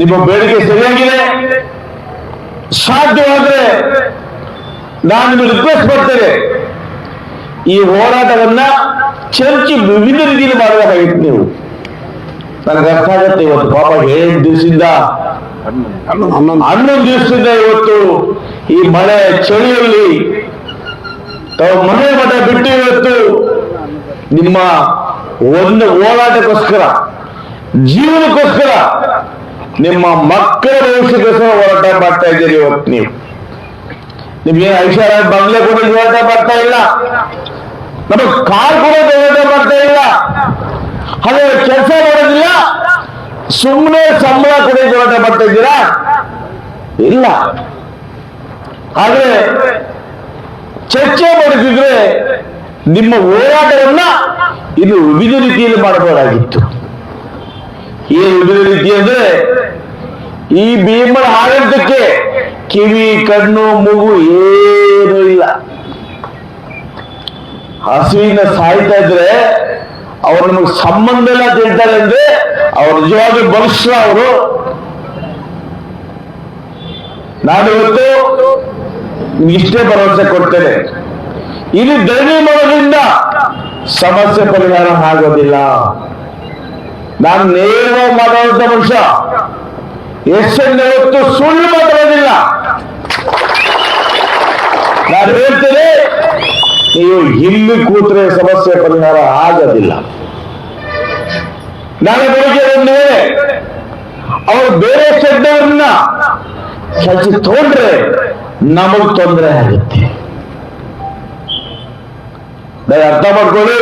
ನಿಮ್ಮ ಬೇಡಿಕೆ ಸರಿಯಾಗಿದೆ? ಸಾಧ್ಯವಾದ್ರೆ ನಾನು ನಿಮಗೆ ರಿಕ್ವೆಸ್ಟ್ ಮಾಡ್ತೇನೆ. ಈ ಹೋರಾಟವನ್ನ ಚರ್ಚಿ ವಿವಿಧ ರೀತಿಯಲ್ಲಿ ಮಾಡಬೇಕಾಗಿತ್ತು ನೀವು. ನನಗೆ ಅರ್ಥ ಆಗುತ್ತೆ ಇವತ್ತು ಪಾಪ ಏಳು ದಿವಸದಿಂದ ಹನ್ನೊಂದು ದಿವಸದಿಂದ ಇವತ್ತು ಈ ಮಳೆ ಚಳಿಯಲ್ಲಿ ತಾವು ಮನೆ ಮಠ ಬಿಟ್ಟು ಇವತ್ತು ನಿಮ್ಮ ಒಂದು ಹೋರಾಟಕ್ಕೋಸ್ಕರ, ಜೀವನಕ್ಕೋಸ್ಕರ ನಿಮ್ಮ ಮಕ್ಕಳ ಭವಿಷ್ಯಕ್ಕೋಸ್ಕರ ಹೋರಾಟ ಮಾಡ್ತಾ ಇದ್ದೀರಿ ಇವತ್ತು ನೀವು. ನಿಮ್ಗೆ ಐಶ್ವರ್ಯ ಬಂಗ್ಲೆ ಕೂಡ ಹೋರಾಟ ಮಾಡ್ತಾ ಇಲ್ಲ? ನಮ್ಮ ಕಾರ್ ಕೂಡ ಹೋರಾಟ ಮಾಡ್ತಾ ಇಲ್ಲ. ಹಾಗೆ ಕೆಲಸ ಮಾಡೋದಿಲ್ಲ? ಸುಮ್ಮನೆ ಸಂಬಳ ಕೂಡ ಹೋರಾಟ ಮಾಡ್ತಾ ಇದ್ದೀರಾ? ಇಲ್ಲ. ಆದ್ರೆ ಚರ್ಚೆ ಮಾಡುತ್ತಿದ್ರೆ ನಿಮ್ಮ ಹೋರಾಟವನ್ನ ಇದು ವಿವಿಧ ರೀತಿಯಲ್ಲಿ ಮಾಡಬಹುದಾಗಿತ್ತು. ಏನು ವಿವಿಧ ರೀತಿ ಅಂದ್ರೆ ಈ ಭೀಮನ ಆಡಳಿತಕ್ಕೆ ಕಿವಿ, ಕಣ್ಣು, ಮೂಗು ಏನು ಇಲ್ಲ. ಹಸುವಿನ ಸಾಯ್ತಾ ಇದ್ರೆ ಅವ್ರ ಸಂಬಂಧ ಎಲ್ಲ ತಿಳ್ತಾರೆ ಅಂದ್ರೆ ಅವ್ರ ನಿಜವಾಗಿ ಬಲಿಷ್ಠ ಅವರು. ನಾನು ಇವತ್ತು ನಿಮ್ಗೆ ಇಷ್ಟೇ ಭರವಸೆ ಕೊಡ್ತೇನೆ. ಇಲ್ಲಿ ಧರಣಿ ಮಾಡೋದ್ರಿಂದ ಸಮಸ್ಯೆ ಪರಿಹಾರ ಆಗೋದಿಲ್ಲ. ನಾನು ನೇರವಾಗಿ ಮಾತಾಡುವಂತ ಮನುಷ್ಯ. ಎಷ್ಟನ್ನು ಯಾವತ್ತು ಸುಳ್ಳು ಮಾತಾಡೋದಿಲ್ಲ. ನಾನು ಹೇಳ್ತೇನೆ, ನೀವು ಇಲ್ಲಿ ಕೂತ್ರೆ ಸಮಸ್ಯೆ ಪರಿಹಾರ ಆಗೋದಿಲ್ಲ. ನಾನು ಬೆಳಿಗ್ಗೆ ಬಂದೇ ಅವರು ಬೇರೆ ಶಬ್ದವನ್ನ ಕೆಲಸ ತಗೊಂಡ್ರೆ ನಮಗ್ ತೊಂದರೆ ಆಗುತ್ತೆ. ಅರ್ಥ ಮಾಡ್ಕೊಳ್ಳಿ.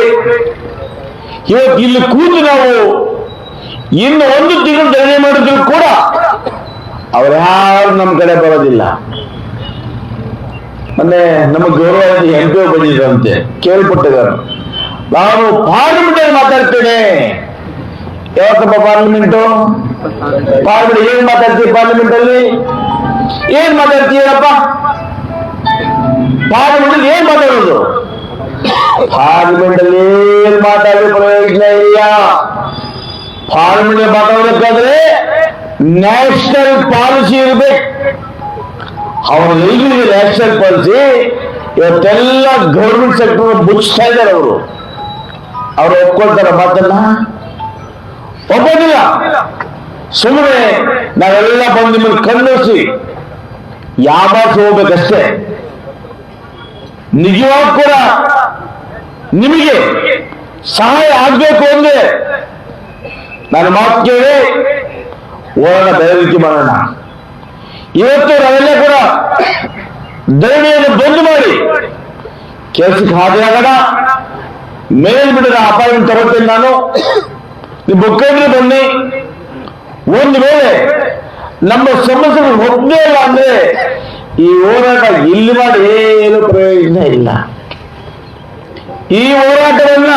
ಇವತ್ತು ಇಲ್ಲಿ ಕೂತು ನಾವು ಇನ್ನು ಒಂದು ತಿಂಗಳು ಧರಣಿ ಮಾಡಿದ್ರು ಕೂಡ ಅವ್ರು ಯಾರು ನಮ್ಮ ಕಡೆ ಬರೋದಿಲ್ಲ. ಮೊನ್ನೆ ನಮ್ಮ ಗೌರವ ಎಂ ಪಿ ಬಂದಿದ್ರಂತೆ ಕೇಳ್ಪಟ್ಟಿದ್ದಾರೆ. ನಾನು ಪಾರ್ಲಿಮೆಂಟ್ ಅಲ್ಲಿ ಮಾತಾಡ್ತೇನೆ. ಯಾವತ್ತಪ್ಪ ಪಾರ್ಲಿಮೆಂಟು? ಪಾರ್ಲಿಮೆಂಟ್ ಏನ್ ಮಾತಾಡ್ತೀವಿ ಪಾರ್ಲಿಮೆಂಟ್ ಅಲ್ಲಿ ಏನ್ ಮಾತಾಡ್ತೀಯಪ್ಪ? ಪಾರ್ಲಿಮೆಂಟ್ ಅಲ್ಲಿ ಏನ್ ಮಾತಾಡೋದು? ಪಾರ್ಲಿಮೆಂಟ್ ಅಲ್ಲಿ ಏನ್ ಮಾತಾಡೋ ಪ್ರಯೋಜನ ಇಲ್ಲ. ಪಾರ್ಲಿಮೆಂಟ್ ಮಾತಾಡಬೇಕಾದ್ರೆ ನ್ಯಾಷನಲ್ ಪಾಲಿಸಿ ಇರ್ಬೇಕು. ಅವ್ರಿಗೆ ನ್ಯಾಷನಲ್ ಪಾಲಿಸಿ ಇವತ್ತೆಲ್ಲ ಗೌರ್ಮೆಂಟ್ ಸೆಕ್ಟರ್ ಮುಚ್ತಾ ಇದ್ದಾರೆ ಅವರು. ಅವ್ರು ಒಪ್ಕೊಳ್ತಾರ ಮಾತನ್ನ? ಒಪ್ಪೋದಿಲ್ಲ. ಸುಮ್ಮನೆ ನಾವೆಲ್ಲ ಬಂದು ನಿಮ್ಮನ್ನು ಕಣ್ಣೋಸಿ ಯಾವಾಸ ಹೋಗ್ಬೇಕಷ್ಟೇ? ನಿಜವಾಗ ಕೂಡ ನಿಮಗೆ ಸಹಾಯ ಆಗ್ಬೇಕು ಅಂದ್ರೆ ನಾನು ಮಾತು ಕೇಳಿ ಬೇರೆ ರೀತಿ ಮಾಡೋಣ. ಇವತ್ತು ನಾವೆಲ್ಲ ಕೂಡ ಧರಣಿಯನ್ನು ಬಂದ್ ಮಾಡಿ ಕೆಲಸಕ್ಕೆ ಹಾಜರಾಗೋಣ. ಮೇಲ್ಬಿಡದ ಅಪಾಯಿಂಟ್ ತಗೋತೇನೆ ನಾನು. ನೀವು ಮುಖಂಡರು ಬನ್ನಿ. ಒಂದು ವೇಳೆ ನಮ್ಮ ಸಮಸ್ಯೆಗಳು ಒಪ್ಪದೇ ಇಲ್ಲ ಅಂದ್ರೆ ಈ ಹೋರಾಟ ಇಲ್ಲಿ ಮಾಡಿ ಏನು ಪ್ರಯೋಜನ ಇಲ್ಲ. ಈ ಹೋರಾಟವನ್ನ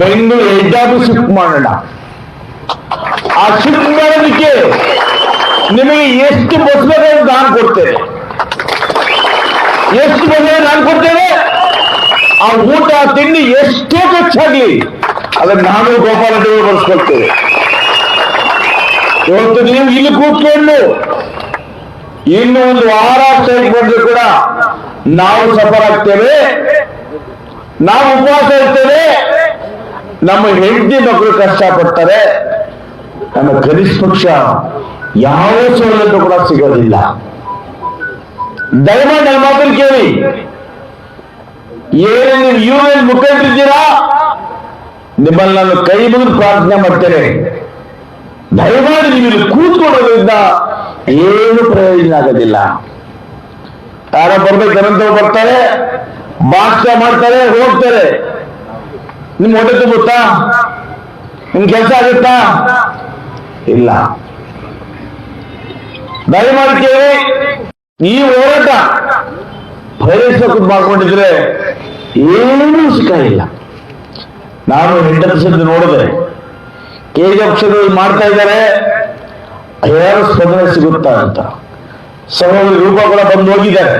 ಬೆಂಗಳೂರು ಹೆಡ್ ಆಫೀಸ್ ಮಾಡೋಣ. ಆ ಶಿಫ್ಟ್ ನಿಮಗೆ ಎಷ್ಟು ಬಸ್ ಬೇಕಾದ್ರೂ ನಾನು ಕೊಡ್ತೇನೆ. ಎಷ್ಟು ಬೇಕಾದ್ರೆ ನಾನು ಕೊಡ್ತೇನೆ? ಆ ಊಟ, ತಿಂಡಿ ಎಷ್ಟೇ ಖರ್ಚಾಗ್ಲಿ, ಅದನ್ನ ನಾನು ಗೋಪಾಲ ದೇವರು ಬಳಸ್ಕೊಳ್ತೇವೆ ಇವತ್ತು ನೀವು ಇಲ್ಲಿ ಕೂತ್ಕೊಂಡು ಇನ್ನು ಒಂದು ವಾರ ಸ್ಟ್ರೈಕ್ ಬಂದ್ರೆ ಕೂಡ ನಾವು ಸಫರ್ ಆಗ್ತೇವೆ. ನಾವು ಉಪವಾಸ ಇರ್ತೇವೆ. ನಮ್ಮ ಹೆಂಡತಿ ಮಕ್ಕಳು ಕಷ್ಟಪಡ್ತಾರೆ. ನಮ್ಮ ಕನಿಷ್ಠ ಯಾವ ಸೌಲಭ್ಯ ಕೂಡ ಸಿಗೋದಿಲ್ಲ. ದಯಮಾಡಿ ನನ್ನ ಮಾತನ್ನು ಕೇಳಿ. ಏನು ಯು ಎನ್ ಮುಖಂಡರಿದ್ದೀರಾ ನಿಮ್ಮಲ್ಲಿ ನಾನು ಕೈ ಮುಗಿದು ಪ್ರಾರ್ಥನೆ ಮಾಡ್ತೇನೆ. ದಯಮಾಡಿ ನೀವು ಇಲ್ಲಿ ಕೂತ್ಕೊಳ್ಳೋದ್ರಿಂದ ಏನು ಪ್ರಯೋಜನ ಆಗೋದಿಲ್ಲ. ಯಾರ ಬರ್ಬೇಕಂತ ಬರ್ತಾರೆ ಭಾಷಣ ಮಾಡ್ತಾರೆ, ಹೋಗ್ತಾರೆ. ನಿಮ್ ಹೊಟ್ಟೆ ತುಂಬುತ್ತಾ? ನಿಮ್ ಕೆಲಸ ಆಗುತ್ತಾ? ಇಲ್ಲ. ದಯಮಾಡಿ ಕೇಳಿ ಈ ಹೋರಾಟ ಕುತ್ ಮಾಡ್ಕೊಂಡಿದ್ರೆ ಏನೂ ಸಿಕ್ಕಾಗಿಲ್ಲ ನಾನು ಹೆಂಡತಿ ನೋಡಿದ್ರೆ ನೋಡಿದೆ ಕೆ ಜಿ ಮಾಡ್ತಾ ಇದ್ದಾರೆ ಯಾರು ಸ್ಪಂದನೆ ಸಿಗುತ್ತಾ ಅಂತ. ಸಹೋದರಿ ರೂಪ ಕೂಡ ಬಂದು ಹೋಗಿದ್ದಾರೆ.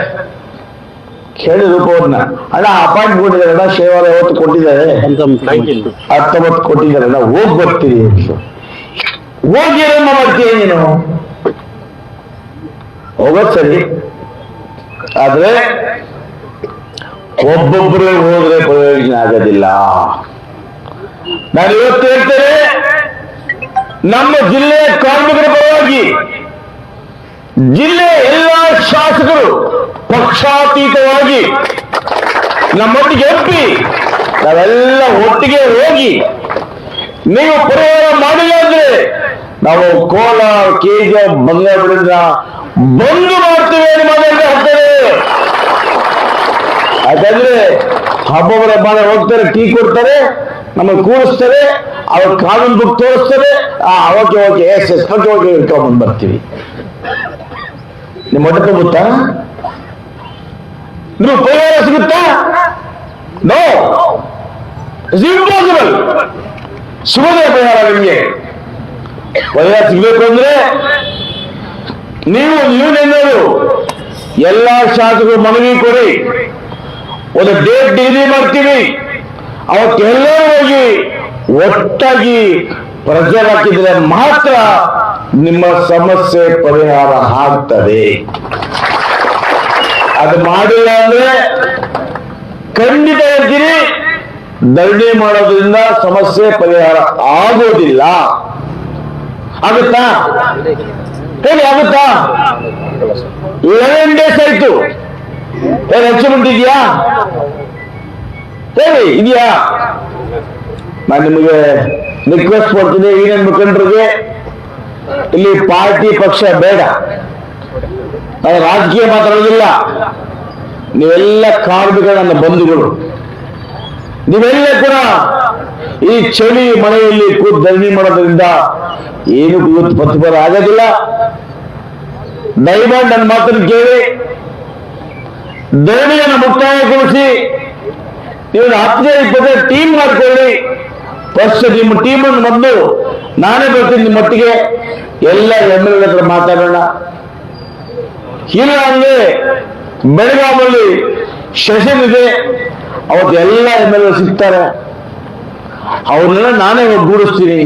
ಕೇಳಿ ರೂಪವನ್ನ ಅಣ್ಣ ಅಪಾಯಿಂಟ್ ಕೊಟ್ಟಿದ್ದಾರೆ ಅಣ್ಣ ಶನಿವಾರ ಯಾವತ್ತು ಕೊಟ್ಟಿದ್ದಾರೆ? ಹತ್ತೊಂಬತ್ತು. ಕೊಟ್ಟಿದ್ದಾರೆ ಅಣ್ಣ ಹೋಗಿ ಬರ್ತೀರಿ ಹೋಗಿ ಏನಮ್ಮ ಮಾಡ್ತೀಯ ನೀನು? ಹೋಗೋದ್ ಸರಿ. ಆದ್ರೆ ಒಬ್ಬೊಬ್ಬರು ಹೋದ್ರೆ ಪ್ರಯೋಜನ ಆಗೋದಿಲ್ಲ. ನಾನು ಇವತ್ತು ಹೇಳ್ತೇನೆ, ನಮ್ಮ ಜಿಲ್ಲೆಯ ಕಾರ್ಮಿಕರ ಪರವಾಗಿ ಜಿಲ್ಲೆಯ ಎಲ್ಲ ಶಾಸಕರು ಪಕ್ಷಾತೀತವಾಗಿ ನಮ್ಮೊಟ್ಟಿಗೆ ಒಪ್ಪಿ, ನಾವೆಲ್ಲ ಒಟ್ಟಿಗೆ ಹೋಗಿ ನೀವು ಪರಿಹಾರ ಮಾಡಿಲ್ಲ ಅಂದ್ರೆ ನಾವು ಕೋಲ, ಕೇಜ ಬಂಗಾರಗಳಿಂದ ಬಂದು ಮಾಡ್ತೀವಿ ಮಾತಾಡ್ತಾ ಹೋಗ್ತೇವೆ. ಯಾಕಂದ್ರೆ ಹಬ್ಬವರ ಮನೆ ಹೋಗ್ತಾರೆ, ಟೀ ಕೊಡ್ತಾರೆ, ನಮಗೆ ಕೂರಿಸ್ತಾರೆ, ಅವ್ರ ಕಾನೂನು ಬುಕ್ ತೋರಿಸ್ತಾರೆ, ಆ, okay okay, yes yes, okay okay ಇಟ್ಕೊಂಡ್ಬಂದು ಬರ್ತೀವಿ. ನಿಮ್ಮ ಹೊಟ್ಟೆ ಗೊತ್ತಾ ನೀವು ಪರಿಹಾರ ಸಿಗುತ್ತಾ? ನೋ ಇಟ್ಸ್ ಇಂಪಾಸಿಬಲ್ ಶುಭದ ಪರಿಹಾರ ನಿಮಗೆ. ಪರಿಹಾರ ಸಿಗ್ಬೇಕು ಅಂದ್ರೆ ನೀವು ನೀವೇನಾದ್ರು ಎಲ್ಲಾ ಶಾಸಕರು ಮನವಿ ಕೊಡಿ. ಒಂದು ಡೇಟ್ ಡಿಗ್ರಿ ಮಾಡ್ತೀವಿ. ಅವತ್ತೆಲ್ಲರೂ ಹೋಗಿ ಒಟ್ಟಾಗಿ ಪ್ರಜೆ ಹಾಕಿದ್ರೆ ಮಾತ್ರ ನಿಮ್ಮ ಸಮಸ್ಯೆ ಪರಿಹಾರ ಆಗ್ತದೆ. ಅದು ಮಾಡಿಲ್ಲ ಅಂದ್ರೆ ಖಂಡಿತ ಹೇಳ್ತೀನಿ, ಧರಣಿ ಮಾಡೋದ್ರಿಂದ ಸಮಸ್ಯೆ ಪರಿಹಾರ ಆಗೋದಿಲ್ಲ. ಆಗುತ್ತಾ? ಹೇಳಿ, ಆಗುತ್ತಾ? ಲೆವೆನ್ ಡೇಸ್ ಆಯ್ತು. ಏನು ಅಚೀವ್ಮೆಂಟ್ ಇದೆಯಾ ಹೇಳಿ, ಇದೆಯಾ? ನಾನು ನಿಮಗೆ ರಿಕ್ವೆಸ್ಟ್ ಕೊಡ್ತೀನಿ, ಏನೇನ್ ಮುಖಂಡರಿಗೆ ಇಲ್ಲಿ ಪಾರ್ಟಿ ಪಕ್ಷ ಬೇಡ. ರಾಜಕೀಯ ಮಾತಾಡೋದಿಲ್ಲ. ನೀವೆಲ್ಲ ಕಾರ್ಮಿಕರ ನನ್ನ ಬಂಧುಗಳು. ನೀವೆಲ್ಲ ಕೂಡ ಈ ಚಳಿ ಮನೆಯಲ್ಲಿ ಕೂತ್ ಧರಣಿ ಮಾಡೋದ್ರಿಂದ ಏನು ಇವತ್ತು ಪ್ರತಿಫಲ ಆಗೋದಿಲ್ಲ. ದಯಮಾಡಿ ನನ್ನ ಮಾತನ್ನು ಕೇಳಿ, ಧರಣಿಯನ್ನು ಮುಕ್ತಾಯಗೊಳಿಸಿ ನೀವು ಹತ್ತನೇ ಇಪ್ಪತ್ತನೇ ಟೀಮ್ ಮಾಡ್ಕೊಳ್ಳಿ. ಫಸ್ಟ್ ನಿಮ್ಮ ಟೀಮನ್ನು ಮೊದಲು ನಾನೇ ಬರ್ತೀನಿ ನಿಮ್ಮ ಮಟ್ಟಿಗೆ. ಎಲ್ಲ ಎಂ ಎಲ್ ಹತ್ರ ಮಾತಾಡೋಣ. ಇಲ್ಲ ಅಂದ್ರೆ ಬೆಳಗಾವಲ್ಲಿ ಸೆಷನ್ ಇದೆ ಅವತ್ತು ಎಲ್ಲ ಎಂ ಎಲ್ ಸಿಗ್ತಾರೆ. ಅವ್ರನ್ನೆಲ್ಲ ನಾನೇ ಒಗ್ಗೂಡಿಸ್ತೀನಿ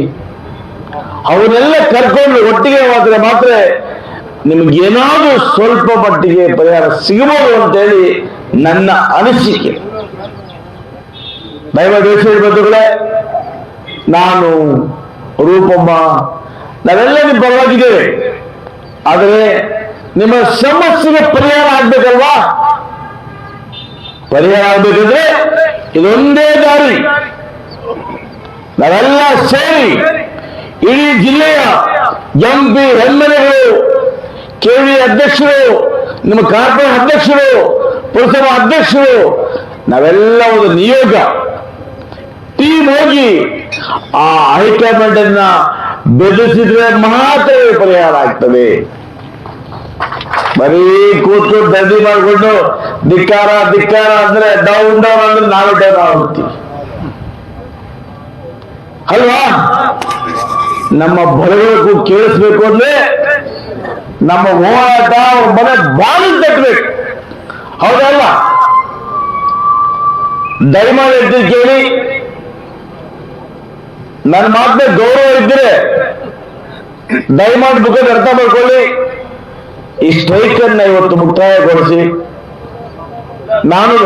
ಅವನ್ನೆಲ್ಲ ಕರ್ಕೊಂಡು ಒಟ್ಟಿಗೆ ಹೋದ್ರೆ ಮಾತ್ರ ನಿಮ್ಗೇನಾದ್ರೂ ಸ್ವಲ್ಪ ಮಟ್ಟಿಗೆ ಪರಿಹಾರ ಸಿಗಬಹುದು ಅಂತೇಳಿ ನನ್ನ ಅನಿಸಿಕೆ. ದಯಮಾಡಿ ಯೋಚನೆ ಬಂಧುಗಳೇ ನಾನು ರೂಪಮ್ಮ ನಾವೆಲ್ಲ ನಿಮ್ ಪರವಾಗಿದ್ದೇವೆ. ಆದರೆ ನಿಮ್ಮ ಸಮಸ್ಯೆಗೆ ಪರಿಹಾರ ಆಗ್ಬೇಕಲ್ವಾ? ಪರಿಹಾರ ಆಗ್ಬೇಕಂದ್ರೆ ಇದೊಂದೇ ದಾರಿ. ನಾವೆಲ್ಲ ಸೇರಿ ಇಡೀ ಜಿಲ್ಲೆಯ ಎಂ ಪಿ ಎಂಎಲ್ಎಗಳು ಕೆವಿ ಅಧ್ಯಕ್ಷರು, ನಿಮ್ಮ ಕಾರ್ಪೊರೇಟ್ ಅಧ್ಯಕ್ಷರು, ಪುರಸಭಾ ಅಧ್ಯಕ್ಷರು, ನಾವೆಲ್ಲ ಒಂದು ನಿಯೋಗ. ಟೀಮ್ ಹೋಗಿ ಆ ಹೈಕಮಾಂಡ್ ಅನ್ನ ಬೆದರಿಸಿದ್ರೆ ಮಾತ್ರ ಪರಿಹಾರ ಆಗ್ತದೆ. ಬರೀ ಕೂತು ದಂಡಿ ಮಾಡಿಕೊಂಡು ಧಿಕ್ಕಾರ ಧಿಕ್ಕಾರ ಅಂದ್ರೆ ಡೌನ್ ಡೌನ್ ಅಂದ್ರೆ ನಾವು ಡೌನ್ ಆಗ್ಬಿಡ್ತೀವಿ. ಅಲ್ವಾ? ನಮ್ಮ ಬರಬೇಕು ಕೇಳಿಸ್ಬೇಕು ಅಂದ್ರೆ ನಮ್ಮ ಹೋರಾಟ ಮನೆ ಬಾಗಿಲು ತಟ್ಟಬೇಕು ಹೌದಲ್ಲ? ದಯಮಾಡಿ ಎದ್ದು ಕೇಳಿ. ನನ್ನ ಮಾತನ್ನ ಗೌರವ ಇದ್ರೆ ದಯಮಾಡಿ ಬುಕ್ಕ ಅರ್ಥ ಮಾಡ್ಕೊಳ್ಳಿ. ಈ ಸ್ಟ್ರೈಕ್ ಅನ್ನ ಇವತ್ತು ಮುಕ್ತಾಯಗೊಳಿಸಿ ನಾನು?